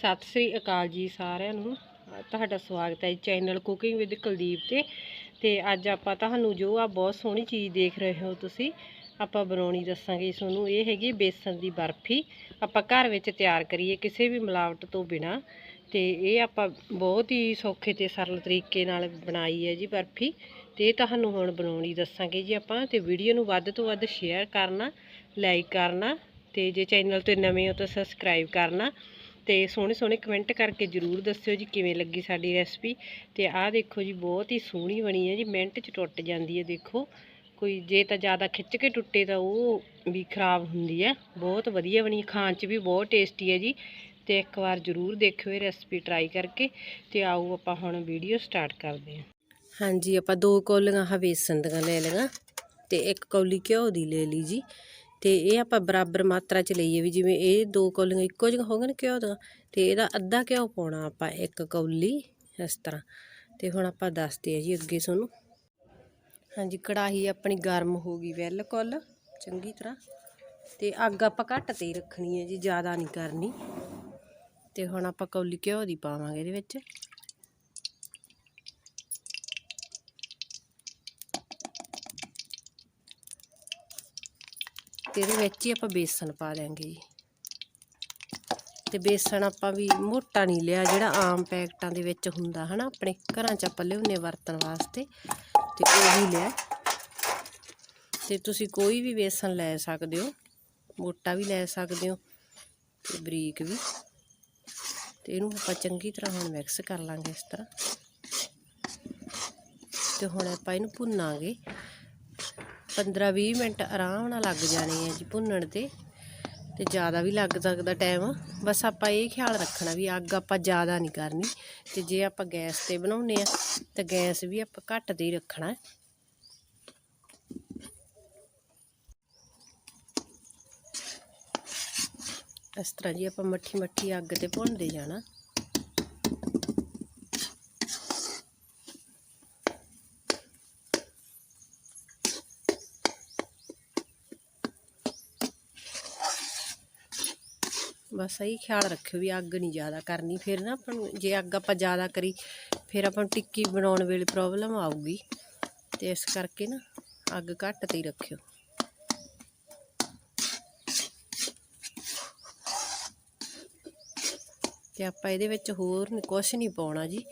ਸਤਿ ਸ੍ਰੀ ਅਕਾਲ ਜੀ ਸਾਰਿਆਂ ਨੂੰ। ਤੁਹਾਡਾ ਸਵਾਗਤ ਹੈ ਚੈਨਲ ਕੁਕਿੰਗ ਵਿਦ ਕੁਲਦੀਪ ਤੇ। ਤੇ ਅੱਜ ਆਪਾਂ ਤੁਹਾਨੂੰ ਜੋ ਆ ਬਹੁਤ ਸੋਹਣੀ ਚੀਜ਼ ਦੇਖ ਰਹੇ ਹੋ ਤੁਸੀਂ, ਆਪਾਂ ਬਣਾਉਣੀ ਦੱਸਾਂਗੇ। ਤੁਹਾਨੂੰ ਇਹ ਹੈਗੀ ਬੇਸਨ ਦੀ ਬਰਫੀ। ਆਪਾਂ ਘਰ ਵਿੱਚ ਤਿਆਰ ਕਰੀਏ ਕਿਸੇ ਵੀ ਮਿਲਾਵਟ ਤੋਂ ਬਿਨਾ। ਤੇ ਇਹ ਆਪਾਂ ਬਹੁਤ ਹੀ ਸੌਖੇ ਤੇ ਸਰਲ ਤਰੀਕੇ ਨਾਲ ਬਣਾਈ ਹੈ ਜੀ ਬਰਫੀ। ਤੇ ਇਹ ਤੁਹਾਨੂੰ ਹੁਣ ਬਣਾਉਣੀ ਦੱਸਾਂਗੇ ਜੀ ਆਪਾਂ। ਤੇ ਵੀਡੀਓ ਨੂੰ ਵੱਧ ਤੋਂ ਵੱਧ ਸ਼ੇਅਰ ਕਰਨਾ ਲਾਈਕ ਕਰਨਾ। ਤੇ ਜੇ ਚੈਨਲ ਤੇ ਨਵੇਂ ਹੋ ਤਾਂ ਸਬਸਕ੍ਰਾਈਬ ਕਰਨਾ। ਤੇ ਸੋਹਣੇ ਸੋਹਣੇ ਕਮੈਂਟ ਕਰਕੇ ਜਰੂਰ ਦੱਸਿਓ ਜੀ ਕਿਵੇਂ ਲੱਗੀ ਸਾਡੀ ਰੈਸਪੀ ਤੇ ਆਹ ਦੇਖੋ ਜੀ, ਬਹੁਤ ਹੀ ਸੋਹਣੀ ਬਣੀ ਹੈ ਜੀ, ਮਿੰਟ 'ਚ ਟੁੱਟ ਜਾਂਦੀ ਹੈ ਦੇਖੋ। ਕੋਈ ਜੇ ਤਾਂ ਜ਼ਿਆਦਾ ਖਿੱਚ ਕੇ ਟੁੱਟੇ ਤਾਂ ਉਹ ਵੀ ਖਰਾਬ ਹੁੰਦੀ ਹੈ। ਬਹੁਤ ਵਧੀਆ ਬਣੀ, ਖਾਣ 'ਚ ਵੀ ਬਹੁਤ ਟੇਸਟੀ ਹੈ ਜੀ। ਤੇ ਇੱਕ ਵਾਰ ਜਰੂਰ ਦੇਖਿਓ ਇਹ ਰੈਸਪੀ ਟਰਾਈ ਕਰਕੇ ਤੇ ਆਓ ਆਪਾਂ ਹੁਣ ਵੀਡੀਓ ਸਟਾਰਟ ਕਰਦੇ ਹਾਂ। ਹਾਂਜੀ, ਆਪਾਂ ਦੋ ਕੌਲੀਆਂ ਆਹ ਬੇਸਨ ਦੀਆਂ ਲੈ ਲਈਆਂ ਤੇ ਇੱਕ ਕੌਲੀ ਘਿਓ ਦੀ ਲੈ ਲਈ ਜੀ। ਤੇ ਇਹ ਆਪਾਂ ਬਰਾਬਰ ਮਾਤਰਾ ਚ ਲਈਏ ਵੀ ਜਿਵੇਂ ਇਹ ਦੋ ਕੌਲੀਆਂ ਇੱਕੋ ਜਿਹੀਆਂ ਹੋਣਗੀਆਂ ਨਾ ਘਿਓ ਦੀਆਂ, ਤੇ ਇਹਦਾ ਅੱਧਾ ਘਿਓ ਪਾਉਣਾ ਆਪਾਂ ਇੱਕ ਕੌਲੀ ਇਸ ਤਰ੍ਹਾਂ। ਤੇ ਹੁਣ ਆਪਾਂ ਦੱਸਦੇ ਆ ਜੀ ਅੱਗੇ ਤੁਹਾਨੂੰ। ਹਾਂਜੀ, ਕੜਾਹੀ ਆਪਣੀ ਗਰਮ ਹੋ ਗਈ ਬਿਲਕੁਲ, ਚੰਗੀ ਤਰ੍ਹਾਂ। ਤੇ ਅੱਗ ਆਪਾਂ ਘੱਟ ਤੇ ਹੀ ਰੱਖਣੀ ਹੈ ਜੀ, ਜ਼ਿਆਦਾ ਨਹੀਂ ਕਰਨੀ। ਤੇ ਹੁਣ ਆਪਾਂ ਕੌਲੀ ਘਿਓ ਦੀ ਪਾਵਾਂਗੇ ਇਹਦੇ ਵਿੱਚ। ਤੇ ਇਹਦੇ ਵਿੱਚ ਹੀ ਆਪਾਂ ਬੇਸਣ ਪਾ ਦਿਆਂਗੇ ਜੀ। ਤੇ ਬੇਸਣ ਆਪਾਂ ਵੀ ਮੋਟਾ ਨਹੀਂ ਲਿਆ, ਜਿਹੜਾ ਆਮ ਪੈਕਟਾਂ ਦੇ ਵਿੱਚ ਹੁੰਦਾ ਹਨਾ, ਆਪਣੇ ਘਰਾਂ 'ਚ ਆਪਾਂ ਲਿਆਉਂਦੇ ਵਰਤਣ ਵਾਸਤੇ, ਤੇ ਉਹੀ ਲਿਆ। ਤੇ ਤੁਸੀਂ ਕੋਈ ਵੀ ਬੇਸਣ ਲੈ ਸਕਦੇ ਹੋ, ਮੋਟਾ ਵੀ ਲੈ ਸਕਦੇ ਹੋ, ਤੇ ਬਰੀਕ ਵੀ। ਤੇ ਇਹਨੂੰ ਆਪਾਂ ਚੰਗੀ ਤਰ੍ਹਾਂ ਹੁਣ ਮਿਕਸ ਕਰ ਲਾਂਗੇ ਇਸ ਤਰ੍ਹਾਂ। ਤੇ ਹੁਣ ਆਪਾਂ ਇਹਨੂੰ ਭੁੰਨਾਂਗੇ। 15-20 ਮਿੰਟ ਆਰਾਮ ਨਾਲ ਲੱਗ ਜਾਣੇ ਆ ਜੀ ਭੁੰਨਣ ਤੇ ਤੇ ਜ਼ਿਆਦਾ ਵੀ ਲੱਗ ਸਕਦਾ ਟਾਈਮ ਬਸ ਆਪਾਂ ਇਹ ਖਿਆਲ ਰੱਖਣਾ ਵੀ ਅੱਗ ਆਪਾਂ ਜ਼ਿਆਦਾ ਨਹੀਂ ਕਰਨੀ, ਤੇ ਜੇ ਆਪਾਂ ਗੈਸ ਤੇ ਬਣਾਉਨੇ ਆ, ਤਾਂ ਗੈਸ ਵੀ ਆਪਾਂ ਘੱਟ ਤੇ ਹੀ ਰੱਖਣਾ। ਇਸ ਤਰ੍ਹਾਂ ਜੀ ਆਪਾਂ ਮੱਠੀ ਮੱਠੀ ਅੱਗ ਤੇ ਭੁੰਨਦੇ ਜਾਣਾ। ਬਸ ਇਹੀ ਖਿਆਲ ਰੱਖਿਓ ਵੀ ਅੱਗ ਨਹੀਂ ਜ਼ਿਆਦਾ ਕਰਨੀ, ਫਿਰ ਨਾ ਆਪਾਂ ਨੂੰ ਜੇ ਅੱਗ ਆਪਾਂ ਜ਼ਿਆਦਾ ਕਰੀ, ਫਿਰ ਆਪਾਂ ਨੂੰ ਟਿੱਕੀ ਬਣਾਉਣ ਵੇਲੇ ਪ੍ਰੋਬਲਮ ਆਊਗੀ। ਤੇ ਇਸ ਕਰਕੇ ਨਾ ਅੱਗ ਘੱਟ ਤੇ ਹੀ ਰੱਖਿਓ। ਤੇ ਆਪਾਂ ਇਹਦੇ ਵਿੱਚ ਹੋਰ ਕੁਝ ਨਹੀਂ ਪਾਉਣਾ ਜੀ।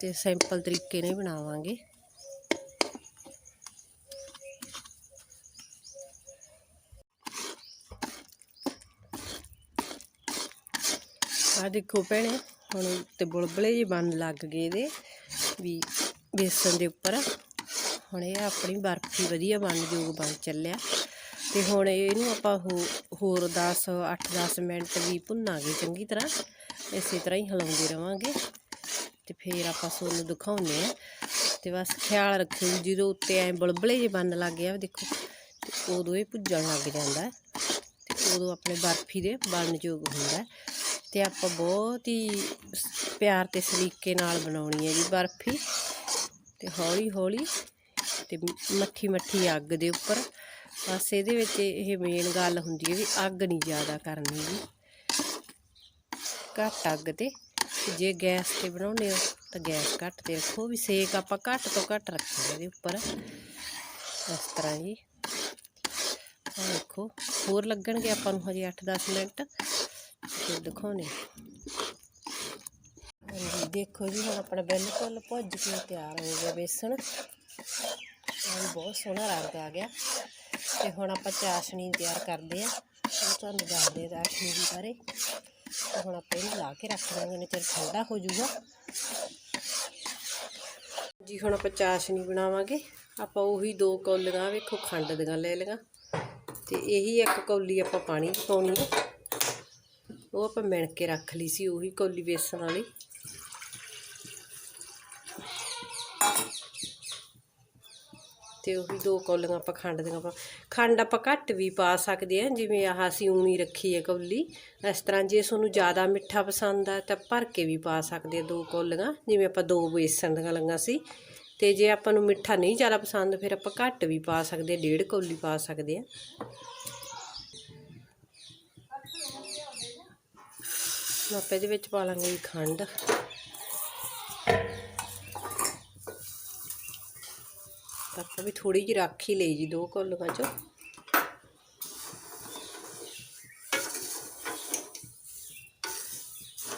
ਤੇ ਸਿੰਪਲ ਤਰੀਕੇ ਨਾਲ ਬਣਾਵਾਂਗੇ। ਦੇਖੋ ਭੈਣੇ, ਹੁਣ ਤੇ ਬੁਲਬਲੇ ਜੀ ਬਣ ਲੱਗ ਗਏ ਇਹਦੇ, ਵੀ ਬੇਸਨ ਦੇ ਉੱਪਰ। ਹੁਣ ਇਹ ਆਪਣੀ ਬਰਫੀ ਵਧੀਆ ਬਣ ਜੂਗ ਬਣ ਚੱਲਿਆ। ਤੇ ਹੁਣ ਇਹਨੂੰ ਆਪਾਂ ਹੋ- ਹੋਰ 10 8-10 ਮਿੰਟ ਵੀ ਭੁੰਨਾਂਗੇ ਚੰਗੀ ਤਰ੍ਹਾਂ। ਇਸੇ ਤਰ੍ਹਾਂ ਹੀ ਹਿਲਾਉਂਦੇ ਰਵਾਂਗੇ। ਤੇ ਫਿਰ ਆਪਾਂ ਤੁਹਾਨੂੰ ਦਿਖਾਉਂਦੇ ਆ ਤੇ ਬਸ ਖਿਆਲ ਰੱਖਿਓ ਜਦੋਂ ਉੱਤੇ ਐ ਬੁਲਬੁਲੇ ਜੇ ਬਣ ਲੱਗ ਗਿਆ ਦੇਖੋ, ਤੇ ਉਦੋਂ ਇਹ ਭੁੱਜਣ ਲੱਗ ਜਾਂਦਾ। ਹੈ ਤੇ ਉਦੋਂ ਆਪਣੇ ਬਰਫੀ ਦੇ ਬਣਨ ਯੋਗ ਹੁੰਦਾ। ਤੇ ਆਪਾਂ ਬਹੁਤ ਹੀ ਪਿਆਰ ਤੇ ਸਲੀਕੇ ਨਾਲ ਬਣਾਉਣੀ ਹੈ ਜੀ ਬਰਫੀ। ਤੇ ਹੌਲੀ ਹੌਲੀ ਤੇ ਮੱਠੀ ਮੱਠੀ ਅੱਗ ਦੇ ਉੱਪਰ। ਬਸ ਇਹਦੇ ਵਿੱਚ ਇਹ ਮੇਨ ਗੱਲ ਹੁੰਦੀ ਹੈ ਵੀ ਅੱਗ ਨਹੀਂ ਜ਼ਿਆਦਾ ਕਰਨੀ ਜੀ। ਘੱਟ ਅੱਗ ਤੇ। ਜੇ ਗੈਸ ਤੇ ਬਣਾਉਂਦੇ ਹੋ ਤਾਂ ਗੈਸ ਘੱਟ ਤੇ ਰੱਖੋ। ਵੀ ਸੇਕ ਆਪਾਂ ਘੱਟ ਤੋਂ ਘੱਟ ਰੱਖਣਾ ਇਹਦੇ ਉੱਪਰ। ਇਸ ਤਰ੍ਹਾਂ ਜੀ। ਆਹ ਦੇਖੋ, ਹੋਰ ਲੱਗਣਗੇ ਆਪਾਂ ਨੂੰ ਹਜੇ 8-10 ਮਿੰਟ। ਫਿਰ ਦਿਖਾਉਣੇ ਹਾਂਜੀ, ਦੇਖੋ ਜੀ, ਹੁਣ ਆਪਣਾ ਬਿਲਕੁਲ ਭੁੱਜ ਕੇ ਤਿਆਰ ਹੋ ਗਿਆ ਬੇਸਣ। ਇਹ ਬਹੁਤ ਸੋਹਣਾ ਰੰਗ ਆ ਗਿਆ। ਤੇ ਹੁਣ ਆਪਾਂ ਚਾਸ਼ਣੀ ਤਿਆਰ ਕਰਦੇ ਆ। ਉਹ ਤੁਹਾਨੂੰ ਦੱਸਦੇ ਆ ਚਾਸ਼ਣੀ ਬਾਰੇ। ਤੇ ਹੁਣ ਆਪਾਂ ਇਹਨੂੰ ਲਾ ਕੇ ਰੱਖ ਦਾਂਗੇ ਨੇ ਚਿਰ ਠੰਡਾ ਹੋ ਜਾਊਗਾ। ਜੀ, ਹੁਣ ਆਪਾਂ ਚਾਸ਼ਣੀ ਬਣਾਵਾਂਗੇ। ਆਪਾਂ ਉਹੀ ਦੋ ਕੌਲੀਆਂ ਵੇਖੋ, ਖੰਡ ਦੀਆਂ ਲੈ ਲਈਆਂ। ਤੇ ਇਹੀ ਇੱਕ ਕੌਲੀ ਆਪਾਂ ਪਾਣੀ ਦੀ ਪਾਉਣੀ ਹੈ ਉਹ ਆਪਾਂ ਮਿਣ ਕੇ ਰੱਖ ਲਈ ਸੀ, ਉਹੀ ਕੌਲੀ ਬੇਸਣ ਵਾਲੀ। ਤੇ ਉਹੀ ਦੋ ਕੌਲੀਆਂ ਆਪਾਂ ਖੰਡ ਦੀਆਂ ਪਾ ਖੰਡ ਆਪਾਂ ਘੱਟ ਵੀ ਪਾ ਸਕਦੇ ਆ ਜਿਵੇਂ ਆਹ ਅਸੀਂ ਊਣੀ ਰੱਖੀ ਹੈ ਕੌਲੀ। ਇਸ ਤਰ੍ਹਾਂ ਜੇ ਤੁਹਾਨੂੰ ਜ਼ਿਆਦਾ ਮਿੱਠਾ ਪਸੰਦ ਆ, ਤਾਂ ਭਰ ਕੇ ਵੀ ਪਾ ਸਕਦੇ ਆ ਦੋ ਕੌਲੀਆਂ, ਜਿਵੇਂ ਆਪਾਂ ਦੋ ਬੇਸਣ ਦੀਆਂ ਲੰਗਾ ਸੀ। ਤੇ ਜੇ ਆਪਾਂ ਨੂੰ ਮਿੱਠਾ ਨਹੀਂ ਜ਼ਿਆਦਾ ਪਸੰਦ, ਫਿਰ ਆਪਾਂ ਘੱਟ ਵੀ ਪਾ ਸਕਦੇ ਆ ਡੇਢ ਕੌਲੀ ਪਾ ਸਕਦੇ ਆ ਆਪਾਂ ਇਹਦੇ ਵਿੱਚ ਪਾ ਲਾਂਗੇ ਜੀ ਖੰਡ। ਆਪਾਂ ਵੀ ਥੋੜੀ ਜਿਹੀ ਰੱਖ ਹੀ ਲਈ ਜੀ, ਦੋ ਕੌਲੀਆਂ ਚੋਂ।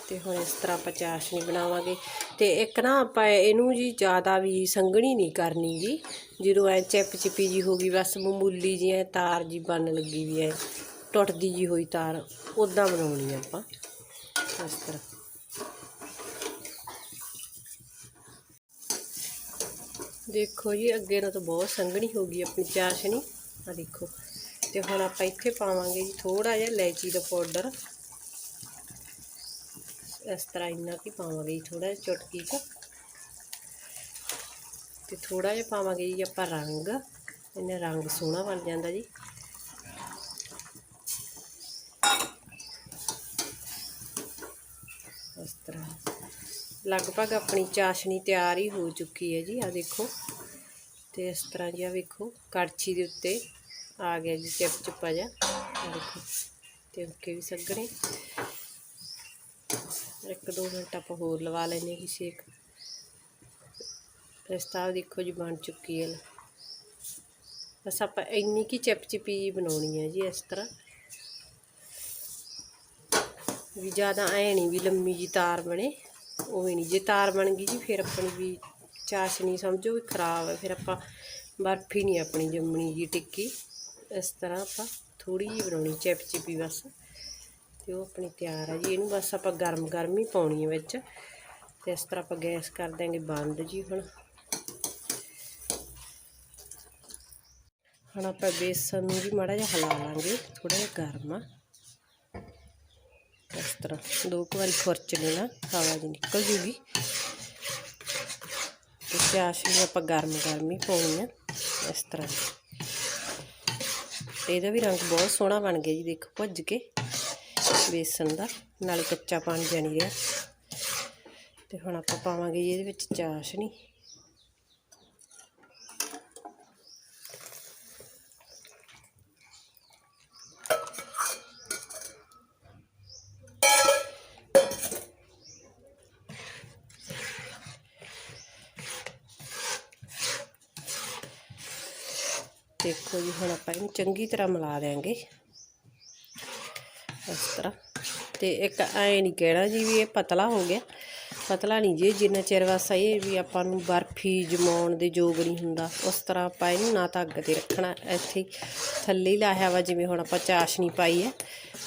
ਤੇ ਹੁਣ ਇਸ ਤਰ੍ਹਾਂ ਆਪਾਂ ਚਾਸ਼ਨੀ ਬਣਾਵਾਂਗੇ। ਤੇ ਇੱਕ ਨਾ ਆਪਾਂ ਇਹਨੂੰ ਜੀ ਜ਼ਿਆਦਾ ਵੀ ਸੰਘਣੀ ਨਹੀਂ ਕਰਨੀ ਜੀ। ਜਦੋਂ ਐ ਚਿਪ ਚਿਪੀ ਜੀ ਹੋ ਗਈ, ਬਸ ਮਾਮੂਲੀ ਜੀ ਐ ਤਾਰ ਜੀ ਬਣ ਲੱਗੀ ਵੀ ਐ, ਟੁੱਟਦੀ ਜੀ ਹੋਈ ਤਾਰ ਉਦਾਂ ਬਣਾਉਣੀ ਆ ਆਪਾਂ। ਇਸ ਤਰ੍ਹਾਂ ਦੇਖੋ ਜੀ, ਅੱਗੇ ਨਾਲ ਤਾਂ ਬਹੁਤ ਸੰਘਣੀ ਹੋ ਗਈ ਆਪਣੀ ਚਾਸ਼ਨੀ ਆ ਦੇਖੋ। ਤੇ ਹੁਣ ਆਪਾਂ ਇੱਥੇ ਪਾਵਾਂਗੇ ਜੀ ਥੋੜਾ ਜਿਹਾ ਇਲਾਇਚੀ ਦਾ ਪਾਊਡਰ। ਇਸ ਤਰ੍ਹਾਂ ਇੰਨਾ ਕੀ ਪਾਵਾਂਗੇ ਜੀ ਥੋੜਾ ਜਿਹਾ ਚੁਟਕੀ ਕੁ ਤੇ ਥੋੜਾ ਜਿਹਾ ਪਾਵਾਂਗੇ ਜੀ ਆਪਾਂ ਰੰਗ। ਇਹਨੇ ਰੰਗ ਸੋਹਣਾ ਬਣ ਜਾਂਦਾ ਜੀ ਇਸ ਤਰ੍ਹਾਂ ਲਗਭਗ ਆਪਣੀ ਚਾਸ਼ਨੀ ਤਿਆਰ ਹੀ ਹੋ ਚੁੱਕੀ ਹੈ ਜੀ ਆ ਦੇਖੋ। ਤੇ ਇਸ ਤਰ੍ਹਾਂ ਜਿਹਾ ਵੇਖੋ, ਕੜਛੀ ਦੇ ਉੱਤੇ ਆ ਗਿਆ ਜੀ ਚਿਪ ਚਿਪਾ ਜਿਹਾ। ਦੇਖੋ, ਤੇ ਉੱਕੇ ਵੀ ਸੱਗਣੇ। ਇੱਕ ਦੋ ਮਿੰਟ ਆਪਾਂ ਹੋਰ ਲਵਾ ਲੈਨੇ ਕਿ ਸੇਕ ਰਸਤਾ ਦੇਖੋ ਜੀ ਬਣ ਚੁੱਕੀ ਹੈ। ਬਸ ਆਪਾਂ ਇੰਨੀ ਕੀ ਚਿਪ ਚਿਪੀ ਜਿਹੀ ਬਣਾਉਣੀ ਹੈ ਜੀ ਇਸ ਤਰ੍ਹਾਂ। ਵੀ ਜ਼ਿਆਦਾ ਐ ਨਹੀਂ ਵੀ ਲੰਮੀ ਜੀ ਤਾਰ ਬਣੇ। ਉਵੇਂ ਨਹੀਂ, ਜੇ ਤਾਰ ਬਣ ਗਈ ਜੀ, ਫਿਰ ਆਪਣੀ ਵੀ ਚਾਸ਼ਨੀ ਸਮਝੋ ਵੀ ਖਰਾਬ ਹੈ, ਫਿਰ ਆਪਾਂ ਬਰਫੀ ਨਹੀਂ ਆਪਣੀ ਜੰਮਣੀ ਜੀ ਟਿੱਕੀ। ਇਸ ਤਰ੍ਹਾਂ ਆਪਾਂ ਥੋੜੀ ਜਿਹੀ ਬਣਾਉਣੀ ਚਿਪਚਿਪੀ ਬਸ। ਤੇ ਉਹ ਆਪਣੀ ਤਿਆਰ ਹੈ ਜੀ, ਇਹਨੂੰ ਬਸ ਆਪਾਂ ਗਰਮ ਗਰਮ ਹੀ ਪਾਉਣੀ ਹੈ ਵਿੱਚ। ਤੇ ਇਸ ਤਰ੍ਹਾਂ ਆਪਾਂ ਗੈਸ ਕਰ ਦਾਂਗੇ ਬੰਦ ਜੀ ਹੁਣ। ਹੁਣ ਆਪਾਂ ਬੇਸਨ ਨੂੰ ਵੀ ਮਾੜਾ ਜਿਹਾ ਹਿਲਾ ਲਾਂਗੇ ਥੋੜਾ ਜਿਹਾ ਗਰਮ ਆ। ਤਰ੍ਹਾਂ। ਦੋ ਕੁ ਵਾਰੀ ਖੁਰਚ ਲੈਣਾ, ਹਵਾ ਜੀ ਨਿਕਲ ਜੂਗੀ। ਤੇ ਚਾਸ਼ਨੀ ਆਪਾਂ ਗਰਮ ਗਰਮ ਹੀ ਪਾਉਣੀ ਆ, ਇਸ ਤਰ੍ਹਾਂ। ਇਹਦਾ ਵੀ ਰੰਗ ਬਹੁਤ ਸੋਹਣਾ ਬਣ ਗਿਆ ਜੀ, ਦੇਖੋ ਭੁੱਜ ਕੇ। ਬੇਸਨ ਦਾ, ਨਾਲੇ ਕੱਚਾ ਪਾਣੀ ਜਾਣੀ ਰਿਹਾ ਤੇ ਹੁਣ ਆਪਾਂ ਪਾਵਾਂਗੇ ਜੀ ਇਹਦੇ ਵਿੱਚ ਚਾਸ਼ਨੀ। ਦੇਖੋ ਜੀ, ਹੁਣ ਆਪਾਂ ਇਹਨੂੰ ਚੰਗੀ ਤਰ੍ਹਾਂ ਮਿਲਾ ਦਿਆਂਗੇ। ਇਸ ਤਰ੍ਹਾਂ। ਤੇ ਇੱਕ ਐ ਨਹੀਂ ਕਹਿਣਾ ਜੀ ਵੀ ਇਹ ਪਤਲਾ ਹੋ ਗਿਆ। ਪਤਲਾ ਨਹੀਂ ਜੀ, ਜਿੰਨਾ ਚਿਰ ਵਾਸਾ ਇਹ ਵੀ ਆਪਾਂ ਨੂੰ ਬਰਫੀ ਜਮਾਉਣ ਦੇ ਯੋਗ ਨਹੀਂ ਹੁੰਦਾ, ਉਸ ਤਰ੍ਹਾਂ ਆਪਾਂ ਇਹਨੂੰ ਨਾ ਤਾਂ ਅੱਗ ਤੇ ਰੱਖਣਾ, ਇੱਥੇ ਥੱਲੇ ਹੀ ਲਾਇਆ ਵਾ, ਜਿਵੇਂ ਹੁਣ ਆਪਾਂ ਚਾਸ਼ਨੀ ਪਾਈ ਹੈ।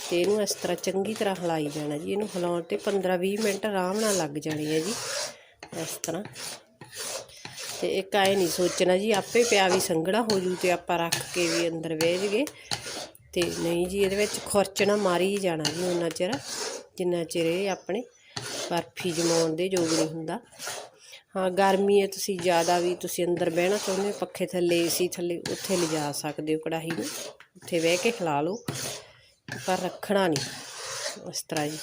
ਤੇ ਇਹਨੂੰ ਇਸ ਤਰ੍ਹਾਂ ਚੰਗੀ ਤਰ੍ਹਾਂ ਹਿਲਾਈ ਜਾਣਾ ਜੀ, ਇਹਨੂੰ ਹਿਲਾਉਣ ਤੇ 15-20 ਮਿੰਟ ਆਰਾਮ ਨਾਲ ਲੱਗ ਜਾਣੇ ਹੈ ਜੀ, ਇਸ ਤਰ੍ਹਾਂ। ਤੇ ਇੱਕ ਐ ਨਹੀਂ ਸੋਚਣਾ ਜੀ, ਆਪੇ ਪਿਆ ਵੀ ਸੰਘਣਾ ਹੋ ਜੂ ਤੇ ਆਪਾਂ ਰੱਖ ਕੇ ਵੀ ਅੰਦਰ ਵੇਜ ਗਏ ਤੇ ਨਹੀਂ ਜੀ, ਇਹਦੇ ਵਿੱਚ ਖੁਰਚਣਾ ਮਾਰੀ ਹੀ ਜਾਣਾ ਜੀ ਉਹਨਾਂ ਚਿਰ, ਜਿੰਨਾ ਚਿਰ ਇਹ ਆਪਣੇ ਬਰਫੀ ਜਮਾਉਣ ਦੇ ਯੋਗ ਨਹੀਂ ਹੁੰਦਾ। ਹਾਂ, ਗਰਮੀ ਹੈ, ਤੁਸੀਂ ਜ਼ਿਆਦਾ ਵੀ ਤੁਸੀਂ ਅੰਦਰ ਬਹਿਣਾ ਚਾਹੁੰਦੇ ਹੋ, ਪੱਖੇ ਥੱਲੇ ਏਸੀ ਥੱਲੇ, ਉੱਥੇ ਲਿਜਾ ਸਕਦੇ ਹੋ ਕੜਾਹੀ ਨੂੰ। ਉੱਥੇ ਬਹਿ ਕੇ ਖਿਲਾ ਲਓ, ਪਰ ਰੱਖਣਾ ਨਹੀਂ ਇਸ ਤਰ੍ਹਾਂ ਜੀ।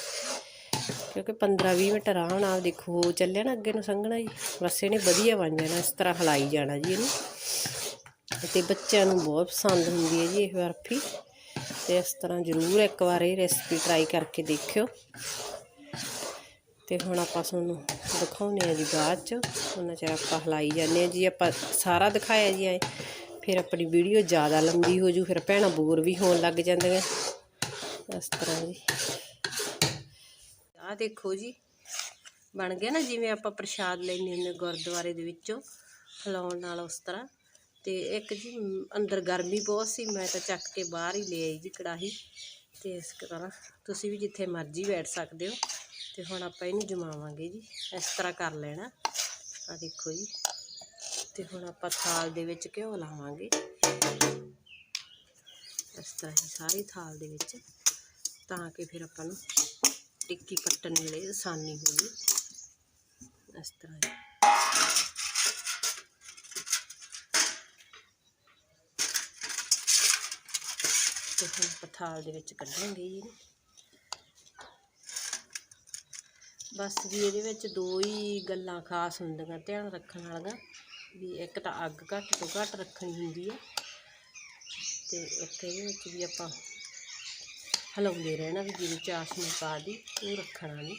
ਕਿਉਂਕਿ 15-20 ਮਿੰਟ ਆਰਾਮ ਨਾਲ ਦੇਖੋ ਹੋ ਚੱਲਿਆ ਨਾ ਅੱਗੇ ਨੂੰ ਸੰਘਣਾ ਜੀ ਬਸ ਇਹਨੇ ਵਧੀਆ ਬਣ ਜਾਣਾ, ਇਸ ਤਰ੍ਹਾਂ ਹਿਲਾਈ ਜਾਣਾ ਜੀ ਇਹਨੂੰ। ਤੇ ਬੱਚਿਆਂ ਨੂੰ ਬਹੁਤ ਪਸੰਦ ਹੁੰਦੀ ਹੈ ਜੀ ਇਹ ਬਰਫੀ। ਤੇ ਇਸ ਤਰ੍ਹਾਂ ਜ਼ਰੂਰ ਇੱਕ ਵਾਰ ਇਹ ਰੈਸਪੀ ਟਰਾਈ ਕਰਕੇ ਦੇਖਿਓ। ਤੇ ਹੁਣ ਆਪਾਂ ਤੁਹਾਨੂੰ ਦਿਖਾਉਨੇ ਆ ਜੀ ਬਾਅਦ ਚ। ਉਹਨਾਂ ਚਿਰ ਆਪਾਂ ਹਲਾਈ ਜਾਂਦੇ ਆ ਜੀ। ਆਪਾਂ ਸਾਰਾ ਦਿਖਾਇਆ ਜੀ ਐ। ਫਿਰ ਆਪਣੀ ਵੀਡੀਓ ਜ਼ਿਆਦਾ ਲੰਬੀ ਹੋ ਜੂ, ਫਿਰ ਭੈਣਾਂ ਬੋਰ ਵੀ ਹੋਣ ਲੱਗ ਜਾਂਦੀਆਂ। ਇਸ ਤਰ੍ਹਾਂ ਜੀ। ਆਹ ਦੇਖੋ ਜੀ, ਬਣ ਗਿਆ ਨਾ, ਜਿਵੇਂ ਆਪਾਂ ਪ੍ਰਸ਼ਾਦ ਲੈਣੇ ਹੁੰਦੇ ਗੁਰਦੁਆਰੇ ਦੇ ਵਿੱਚੋਂ ਹਿਲਾਉਣ ਨਾਲ ਉਸ ਤਰ੍ਹਾਂ। ਤੇ ਇੱਕ ਜੀ, ਅੰਦਰ ਗਰਮੀ ਬਹੁਤ ਸੀ, ਮੈਂ ਤਾਂ ਚੱਕ ਕੇ ਬਾਹਰ ਹੀ ਲੈ ਆਈ ਜੀ ਕੜਾਹੀ। ਤੇ ਇਸ ਤਰ੍ਹਾਂ, ਤੁਸੀਂ ਵੀ ਜਿੱਥੇ ਮਰਜ਼ੀ ਬੈਠ ਸਕਦੇ ਹੋ। ਤੇ ਹੁਣ ਆਪਾਂ ਇਹਨੂੰ ਜਮਾਵਾਂਗੇ ਜੀ, ਇਸ ਤਰ੍ਹਾਂ ਕਰ ਲੈਣਾ। ਆ ਦੇਖੋ ਜੀ, ਤੇ ਹੁਣ ਆਪਾਂ ਥਾਲ ਦੇ ਵਿੱਚ ਘਿਓ ਲਾਵਾਂਗੇ। ਇਸ ਤਰ੍ਹਾਂ ਹੀ ਸਾਰੀ ਥਾਲ ਦੇ ਵਿੱਚ, ਤਾਂ ਕਿ ਫਿਰ ਆਪਾਂ ਨੂੰ ਟਿੱਕੀ ਕੱਟਣ ਵੇਲੇ ਆਸਾਨੀ ਹੋਵੇ ਇਸ ਤਰ੍ਹਾਂ ਤੇ ਹੁਣ ਆਪਾਂ ਥਾਲ ਦੇ ਵਿੱਚ ਕੱਢਾਂਗੇ ਜੀ ਬਸ ਜੀ, ਇਹਦੇ ਵਿੱਚ ਦੋ ਹੀ ਗੱਲਾਂ ਖਾਸ ਹੁੰਦੀਆਂ ਧਿਆਨ ਰੱਖਣ ਵਾਲੀਆਂ। ਵੀ ਇੱਕ ਤਾਂ ਅੱਗ ਘੱਟ ਤੋਂ ਘੱਟ ਰੱਖਣੀ ਹੁੰਦੀ ਹੈ ਤੇ ਇੱਕ ਇਹਦੇ ਵਿੱਚ ਵੀ ਆਪਾਂ ਹਲਾਉਂਦੇ ਰਹਿਣਾ ਵੀ ਜਿਵੇਂ ਚਾਸ਼ਨੀ ਪਾ ਦੀ ਉਹ ਰੱਖਣਾ ਨਹੀਂ।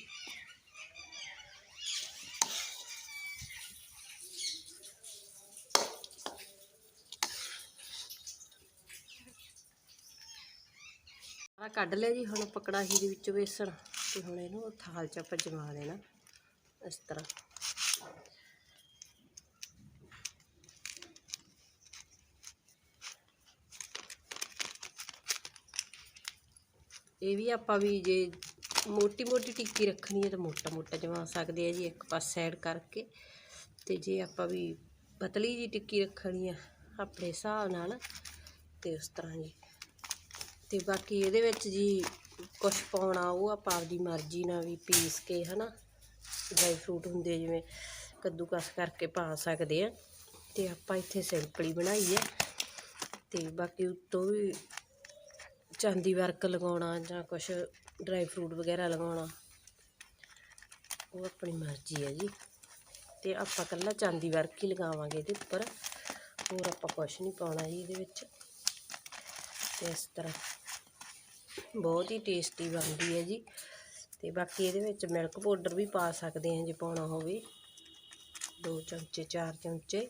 ਆ ਕੱਢ ਲਿਆ ਜੀ, ਹੁਣ ਆਪਾਂ ਕੜਾਹੀ ਦੇ ਵਿੱਚੋਂ ਵੇਸਣ, ਤੇ ਹੁਣ ਇਹਨੂੰ ਥਾਲ 'ਚ ਆਪਾਂ ਜਮਾ ਦੇਣਾ, ਇਸ ਤਰ੍ਹਾਂ। ਇਹ ਵੀ ਆਪਾਂ ਵੀ ਜੇ ਮੋਟੀ ਮੋਟੀ ਟਿੱਕੀ ਰੱਖਣੀ ਹੈ ਤਾਂ ਮੋਟਾ ਮੋਟਾ ਜਮਾ ਸਕਦੇ ਆ ਜੀ, ਇੱਕ ਪਾਸੇ ਸਾਈਡ ਕਰਕੇ। ਤੇ ਜੇ ਆਪਾਂ ਵੀ ਪਤਲੀ ਜੀ ਟਿੱਕੀ ਰੱਖਣੀ ਆ ਆਪਣੇ ਹਿਸਾਬ ਨਾਲ ਤੇ ਉਸ ਤਰ੍ਹਾਂ ਜੀ। ਤੇ ਬਾਕੀ ਇਹਦੇ ਵਿੱਚ ਜੀ ਕੁਝ ਪਾਉਣਾ ਉਹ ਆਪਾਂ ਆਪਦੀ ਮਰਜ਼ੀ ਨਾਲ ਵੀ ਪੀਸ ਕੇ ਹਨਾ ਡਰਾਈ ਫਰੂਟ ਹੁੰਦੇ ਜਿਵੇਂ ਕੱਦੂਕਸ ਕਰਕੇ ਪਾ ਸਕਦੇ ਆ। ਤੇ ਆਪਾਂ ਇੱਥੇ ਸਿੰਪਲੀ ਬਣਾਈ ਹੈ ਤੇ ਬਾਕੀ ਉੱਤੋਂ ਵੀ ਚਾਂਦੀ ਵਰਕ ਲਗਾਉਣਾ ਜਾਂ ਕੁਝ ਡਰਾਈ ਫਰੂਟ ਵਗੈਰਾ ਲਗਾਉਣਾ, ਉਹ ਆਪਣੀ ਮਰਜ਼ੀ ਹੈ ਜੀ। ਤੇ ਆਪਾਂ ਕੱਲਾ ਚਾਂਦੀ ਵਰਕ ਹੀ ਲਗਾਵਾਂਗੇ ਇਹਦੇ ਉੱਪਰ, ਹੋਰ ਆਪਾਂ ਕੁਝ ਨਹੀਂ ਪਾਉਣਾ ਜੀ ਇਹਦੇ ਵਿੱਚ। ਤੇ ਇਸ ਤਰ੍ਹਾਂ ਬਹੁਤ ਹੀ ਟੇਸਟੀ ਬਣਦੀ ਹੈ ਜੀ। ਤੇ ਬਾਕੀ ਇਹਦੇ ਵਿੱਚ ਮਿਲਕ ਪਾਊਡਰ ਵੀ ਪਾ ਸਕਦੇ ਹਾਂ ਜੇ ਪਾਉਣਾ ਹੋਵੇ। ਦੋ ਚਮਚੇ, ਚਾਰ ਚਮਚੇ।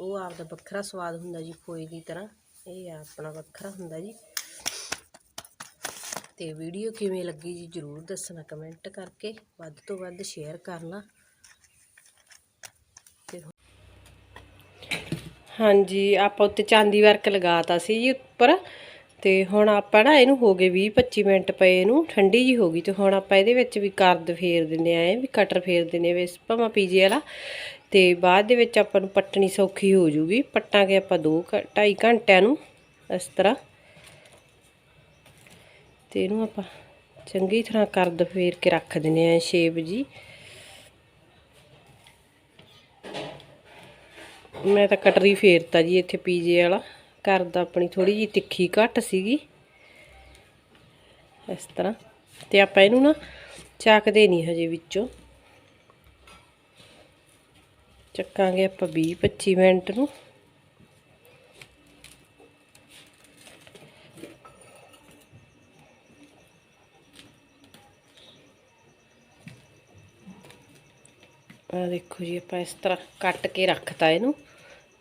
ਉਹ ਆਪਦਾ ਵੱਖਰਾ ਸਵਾਦ ਹੁੰਦਾ ਜੀ, ਖੋਏ ਦੀ ਤਰ੍ਹਾਂ। ਇਹ ਆ ਆਪਣਾ ਵੱਖਰਾ ਹੁੰਦਾ ਜੀ। ਤੇ ਵੀਡੀਓ ਕਿਵੇਂ ਲੱਗੀ ਜੀ ਜਰੂਰ ਦੱਸਣਾ ਕਮੈਂਟ ਕਰਕੇ। ਵੱਧ ਤੋਂ ਵੱਧ ਸ਼ੇਅਰ ਕਰਨਾ। ਹਾਂਜੀ, ਆਪਾਂ ਉੱਤੇ ਚਾਂਦੀ ਵਰਕ ਲਗਾਤਾ ਸੀ ਜੀ ਉੱਪਰ। ਤੇ ਹੁਣ ਆਪਾਂ ਨਾ ਇਹਨੂੰ ਹੋ ਗਏ 20 25 ਮਿੰਟ ਪਏ ਇਹਨੂੰ, ਠੰਡੀ ਜੀ ਹੋ ਗਈ। ਤੇ ਹੁਣ ਆਪਾਂ ਇਹਦੇ ਵਿੱਚ ਵੀ ਕਰਦ ਫੇਰ ਦਿੰਦੇ ਆਏ ਵੀ ਕਟਰ ਫੇਰ ਦਿੰਦੇ ਵੇ ਭਾਵੇਂ ਪੀਜੇ ਵਾਲਾ। ਤੇ ਬਾਅਦ ਦੇ ਵਿੱਚ ਆਪਾਂ ਨੂੰ ਪੱਟਣੀ ਸੌਖੀ ਹੋ ਜੂਗੀ। ਪੱਟਾਂਗੇ ਆਪਾਂ 2 2.5 ਘੰਟਿਆਂ ਨੂੰ ਇਸ ਤਰ੍ਹਾਂ। ਤੇ ਇਹਨੂੰ ਆਪਾਂ ਚੰਗੀ ਤਰ੍ਹਾਂ ਕਰਦ ਫੇਰ ਕੇ ਰੱਖ ਦਿੰਦੇ ਆ ਸ਼ੇਪ ਜੀ। ਮੈਂ ਤਾਂ ਕਟਰੀ ਫੇਰਤਾ ਜੀ ਇੱਥੇ ਪੀਜੇ ਵਾਲਾ। ਕਰਦ ਆਪਣੀ ਥੋੜੀ ਜੀ ਤਿੱਖੀ ਘੱਟ ਸੀਗੀ। ਇਸ ਤਰ੍ਹਾਂ। ਤੇ ਆਪਾਂ ਇਹਨੂੰ ਨਾ ਚੱਕਦੇ ਨਹੀਂ ਹਜੇ ਵਿੱਚੋਂ। ਚੱਕਾਂਗੇ ਆਪਾਂ 20 25 ਮਿੰਟ ਨੂੰ। ਆ ਦੇਖੋ ਜੀ, ਆਪਾਂ ਇਸ ਤਰ੍ਹਾਂ ਕੱਟ ਕੇ ਰੱਖਤਾ ਇਹਨੂੰ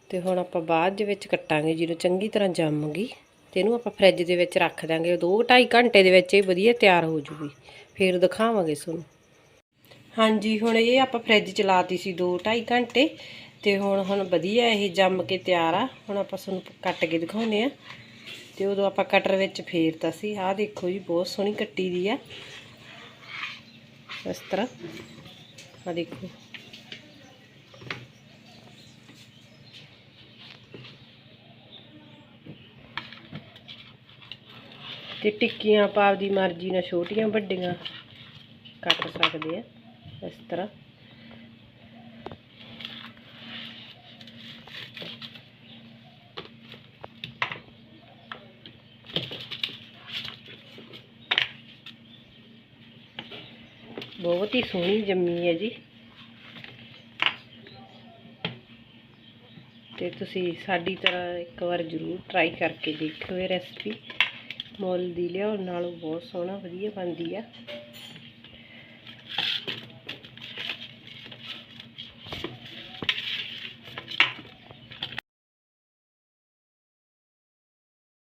ਤੇ ਹੁਣ ਆਪਾਂ ਬਾਅਦ ਦੇ ਵਿੱਚ ਕੱਟਾਂਗੇ ਜਦੋਂ ਚੰਗੀ ਤਰ੍ਹਾਂ ਜੰਮ ਗਈ ਤੇ ਇਹਨੂੰ ਆਪਾਂ ਫ੍ਰਿਜ ਦੇ ਵਿੱਚ ਰੱਖ ਦਾਂਗੇ 2-2.5 ਘੰਟੇ ਦੇ ਵਿੱਚ ਇਹ ਵਧੀਆ ਤਿਆਰ ਹੋ ਜੂਗੀ। ਫਿਰ ਦਿਖਾਵਾਂਗੇ ਤੁਹਾਨੂੰ। ਹਾਂਜੀ, ਹੁਣ ਇਹ ਆਪਾਂ ਫ੍ਰਿਜ ਚ ਲਾਤੀ ਸੀ 2-2.5 ਘੰਟੇ ਤੇ ਹੁਣ ਹੁਣ ਵਧੀਆ ਇਹ ਜੰਮ ਕੇ ਤਿਆਰ ਆ। ਹੁਣ ਆਪਾਂ ਤੁਹਾਨੂੰ ਕੱਟ ਕੇ ਦਿਖਾਉਂਦੇ ਆ ਤੇ ਉਦੋਂ ਆਪਾਂ ਕਟਰ ਵਿੱਚ ਫੇਰਤਾ ਸੀ। ਆਹ ਦੇਖੋ ਜੀ, ਬਹੁਤ ਸੋਹਣੀ ਕੱਟੀ ਦੀ ਆ। ਇਸ ਤਰ੍ਹਾਂ। ਆ ਦੇਖੋ। ਤੇ ਟਿੱਕੀਆਂ ਆਪਾਂ ਆਪਦੀ ਮਰਜ਼ੀ ਨਾਲ ਛੋਟੀਆਂ ਵੱਡੀਆਂ ਕੱਟ ਸਕਦੇ ਆ ਇਸ ਤਰ੍ਹਾਂ। ਬਹੁਤ ਹੀ ਸੋਹਣੀ ਜੰਮੀ ਹੈ ਜੀ। ਤੇ ਤੁਸੀਂ ਸਾਡੀ ਤਰ੍ਹਾਂ ਇੱਕ ਵਾਰ ਜ਼ਰੂਰ ਟਰਾਈ ਕਰਕੇ ਦੇਖਿਓ ਇਹ ਰੈਸਪੀ ਮੁੱਲ ਦੀ ਲਿਆਉਣ ਨਾਲੋਂ ਬਹੁਤ ਸੋਹਣਾ ਵਧੀਆ ਬਣਦੀ ਆ।